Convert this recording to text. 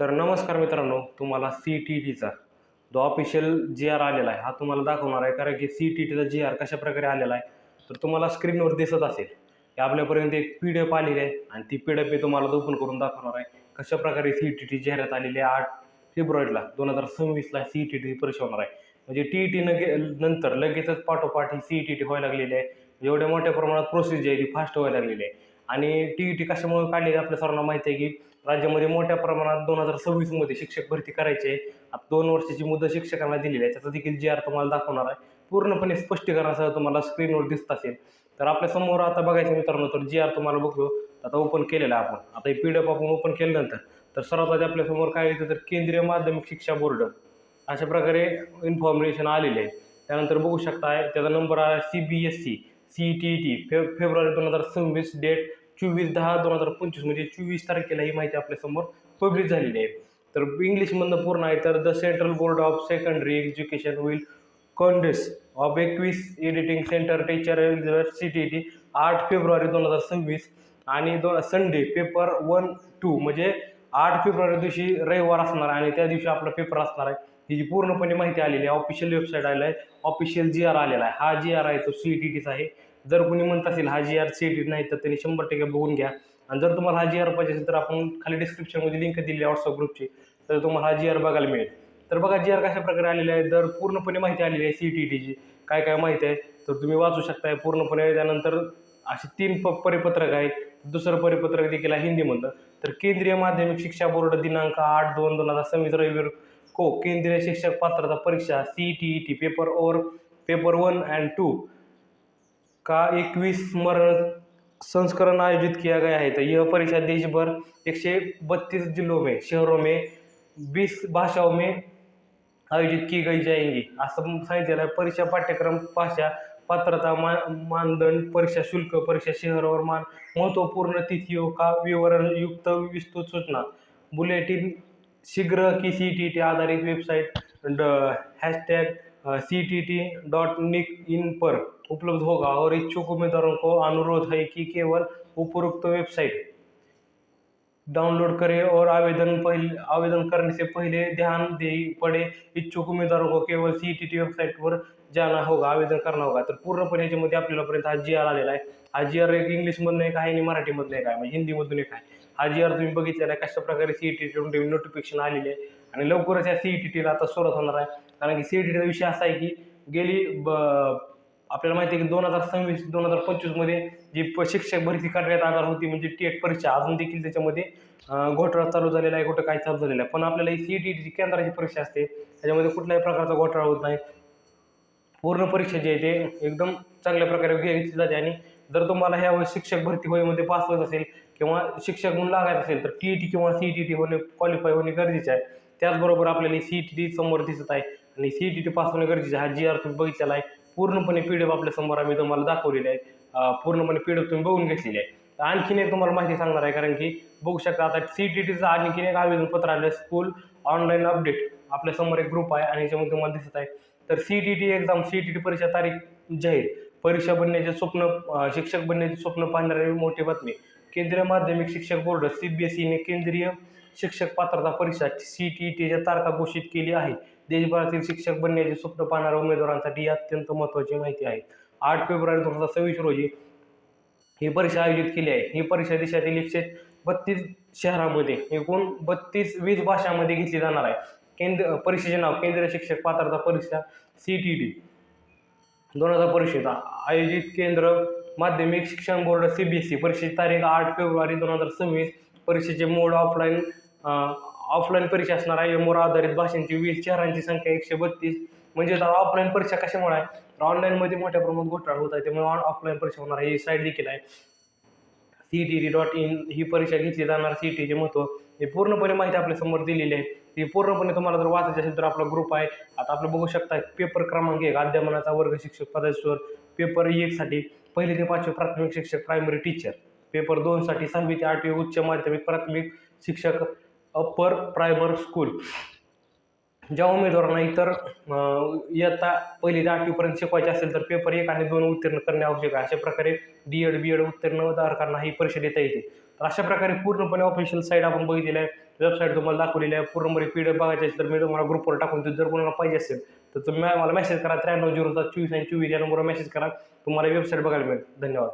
तर नमस्कार मित्रांनो तुम्हाला सी टी टीचा जो ऑफिशियल जी आर आलेला आहे हा तुम्हाला दाखवणार आहे. कारण की सी टी टीचा जी आर कशा प्रकारे आलेला आहे तर तुम्हाला स्क्रीनवर दिसत असेल. की आपल्यापर्यंत एक पी डी एफ आलेली आहे आणि ती पी डी एफ मी तुम्हाला ओपन करून दाखवणार आहे. कशा प्रकारे सी टी टी जाहिरात आलेली आहे आठ फेब्रुवारीला दोन हजार सव्वीसला सी टी टी परीक्षा होणार आहे. म्हणजे टी ई टी नगे नंतर लगेचच पाठोपाठ ही सी टी टी व्हायला लागलेली आहे. म्हणजे एवढ्या मोठ्या प्रमाणात प्रोसेस जी आहे ती फास्ट व्हायला लागलेली आहे. आणि टी ई टी कशामुळे काढली आपल्या सर्वांना माहिती आहे की राज्यामध्ये मोठ्या प्रमाणात दोन हजार सव्वीसमध्ये शिक्षक भरती करायची. आहे आता दोन वर्षाची मुदत शिक्षकांना दिलेली आहे. त्याचा देखील जी आर तुम्हाला दाखवणार आहे. पूर्णपणे स्पष्टीकरणासह तुम्हाला स्क्रीनवर दिसत असेल. तर आपल्यासमोर आता बघायचं मित्रांनो तर जी आर तुम्हाला बघतो. आता ओपन केलेला आपण. आता हे पी डी एफ आपण ओपन केल्यानंतर तर सर्वात आधी आपल्यासमोर काय येतं तर केंद्रीय माध्यमिक शिक्षा बोर्ड. अशा प्रकारे इन्फॉर्मेशन आलेले आहे. त्यानंतर बघू शकताय त्याचा नंबर आहे C B S C C T E T फे फेब्रुवारी दोन हजार सव्वीस डेट चोवीस दहा दोन हजार पंचवीस म्हणजे चोवीस तारखेला ही माहिती आपल्यासमोर पब्लिक झालेली आहे. तर इंग्लिशमधनं पूर्ण आहे तर the central board of secondary education will conduct of एकवीस editing centre teacher C T T आठ फेब्रुवारी दोन हजार सव्वीस आणि दोन संडे पेपर वन टू म्हणजे आठ फेब्रुवारी दिवशी रविवार असणार आणि त्या दिवशी आपला पेपर असणार आहे. ही जी पूर्णपणे माहिती आलेली आहे ऑफिशियल वेबसाईट आलेला आहे ऑफिशियल जी आर आलेला आहे. हा जी आर आहे तो सी टी टीचा आहे. जर कोणी म्हणत असेल हा जी आर सी टी नाही तर त्यांनी शंभर टक्के बघून घ्या. आणि जर तुम्हाला हा जी आर पाहिजे असेल तर आपण खाली डिस्क्रिप्शनमध्ये लिंक दिली आहे व्हॉट्सअप ग्रुपची तर तुम्हाला हा जी आर बघायला मिळेल. तर बघा जी आर कशा प्रकारे आलेली आहे तर पूर्णपणे माहिती आलेली आहे सी टी टीची काय काय माहिती आहे? तर तुम्ही वाचू शकताय पूर्णपणे. त्यानंतर असे तीन प परिपत्रक आहेत. दुसरं परिपत्रक देखील आहे हिंदीमधलं. तर केंद्रीय माध्यमिक शिक्षा बोर्ड दिनांक आठ दोन दोन हजार सव्वीस रविवार को केंद्रीय शिक्षक पात्रता परीक्षा C T E T paper or paper one and two का इक्कीस स्मरण संस्करण आयोजित किया गया है? तो यह परीक्षा देश भर एक सौ बत्तीस जिलों में शहरों में बीस भाषाओं में आयोजित की गई जाएंगी। असं सांगितलेलं आहे परीक्षा पाठ्यक्रम भाषा पात्रता मा मानदंड परीक्षा शुल्क परीक्षा शहरावर मान महत्त्वपूर्ण तिथियों का विवरण युक्त विस्तृत सूचना। बुलेटिन शीघ्र की सी टी टी आधारित website hashtag C T T dot nic in पर उपलब्ध होगा और इच्छुक उम्मीदवारों को अनुरोध है कि केवल उपरोक्त वेबसाइट डाउनलोड करें और आवेदन पहले आवेदन करने से पहले ध्यान दे पड़े। इच्छुक उम्मीदवारों को केवल सी टी टी वेबसाईटवर जाना होगा आवेदन करना होगा। तर पूर्णपणे याच्यामध्ये आपल्यालापर्यंत हा जी आर आलेला आहे. हा जी आर एक इंग्लिशमधून एक आहे आणि मराठीमधून एक आहे म्हणजे हिंदीमधून एक आहे. हा जी आर तुम्ही बघितलेला आहे कशा प्रकारे C E T T notification आलेली आहे. आणि लवकरच या सी ई टी टीला आता सुरुवात होणार आहे. कारण की सी टी टीचा विषय असा आहे की गेली ब आपल्याला माहिती आहे की दोन हजार सव्वीस दोन हजार पंचवीसमध्ये जी प शिक्षक भरती करण्यात आणार होती म्हणजे टेट परीक्षा अजून देखील त्याच्यामध्ये घोटाळा चालू झालेला आहे कुठं काय चालू झालेला आहे. पण आपल्याला ही सी टी टीची केंद्राची परीक्षा असते त्याच्यामध्ये कुठल्याही प्रकारचा घोटाळा होत नाही. पूर्ण परीक्षा जी आहे ते एकदम चांगल्या प्रकारे घेतली जाते आणि जर तुम्हाला ह्या शिक्षक भरती होईमध्ये पास होत असेल किंवा शिक्षक म्हणून लागायचं असेल तर टी ई टी किंवा सी टी टी होणे क्वालिफाय होणे गरजेचे आहे. त्याचबरोबर आपल्याला सी टी टी समोर दिसत आहे. आणि सी टी टी पास होणे गरजेचे आहे. हा जी आर तुम्ही बघितलेला आहे. पूर्णपणे पी डी एफ आपल्यासमोर आम्ही तुम्हाला दाखवलेली आहे पूर्णपणे पी डी एफ तुम्ही बघून घेतलेली आहे तर आणखीन एक तुम्हाला माहिती सांगणार आहे कारण की बघू शकता आता सी टी टीचं आणखीन एक आवेदनपत्र आलं आहे. स्कूल ऑनलाईन अपडेट आपल्यासमोर एक ग्रुप आहे आणि याच्यामध्ये तुम्हाला दिसत आहे. तर C T T exam C T T परीक्षा तारीख जाहीर. परीक्षा बनण्याचे स्वप्न शिक्षक बनण्याचे स्वप्न पाहणारी मोठी बातमी. केंद्रीय माध्यमिक शिक्षक बोर्ड सी बी एस ईने केंद्रीय शिक्षक पात्रता परीक्षा सी टी टीच्या तारखा घोषित केली आहे. देशभरातील शिक्षक बनण्याचे स्वप्न पाहणाऱ्या उमेदवारांसाठी ही अत्यंत महत्त्वाची माहिती आहे. आठ फेब्रुवारी दोन हजार सव्वीस रोजी ही परीक्षा आयोजित केली आहे. ही परीक्षा देशातील एकशे बत्तीस शहरामध्ये एकूण बत्तीस वीस भाषांमध्ये घेतली जाणार आहे. केंद्र परीक्षेचे नाव केंद्रीय शिक्षक पात्रता परीक्षा सी टी डी. दोन हजार परीक्षेत आयोजित केंद्र माध्यमिक शिक्षण board C B S C परीक्षेची तारीख आठ फेब्रुवारी दोन हजार सव्वीस. परीक्षेचे मोड ऑफलाईन ऑफलाईन परीक्षा असणार आहे. मोर आधारित भाषांची वीस चेहरांची संख्या एकशे बत्तीस. म्हणजे आता ऑफलाईन परीक्षा कशामुळे आहे? तर ऑनलाईनमध्ये मोठ्या प्रमाणात घोटाळा होत आहे. त्यामुळे ऑफलाईन परीक्षा होणार आहे. ही साईट देखील आहे. C T T dot in ही परीक्षा घेतली जाणार. सी टीचे महत्त्व हे पूर्णपणे माहिती आपल्यासमोर दिलेली आहे. ती पूर्णपणे तुम्हाला जर वाचायची असेल तर आपला ग्रुप आहे. आता आपलं बघू शकता पेपर क्रमांक एक अध्यापनाचा वर्ग शिक्षक पदाश्वर पेपर एकसाठी पहिली ते पाचवी प्राथमिक शिक्षक प्रायमरी टीचर पेपर दोनसाठी सहावी ते आठवी उच्च माध्यमिक प्राथमिक शिक्षक अप्पर प्रायमर स्कूल ज्या उमेदवारांना इतर इयत्ता पहिली ते आठवीपर्यंत शिकवायचे असेल तर पेपर एक आणि दोन उत्तीर्ण करणे आवश्यक आहे. अशा प्रकारे डी एड बी एड उत्तीर्ण धारकांना ही परीक्षा देता येते. तर अशा प्रकारे पूर्णपणे ऑफिशियल साईट आपण बघितलेली आहे. वेबसाईट तुम्हाला दाखवलेली आहे. पूर्णपणे पी डी एफ बघायची असेल तर मी तुम्हाला ग्रुपवर टाकून देतो. जर कोणाला पाहिजे असेल तर तुम्ही मला मेसेज करा. त्र्याण्णव झिरो सात चोवीस आणि चोवीस या नंबरवर मेसेज करा. तुम्हाला वेबसाईट बघायला मिळेल. धन्यवाद.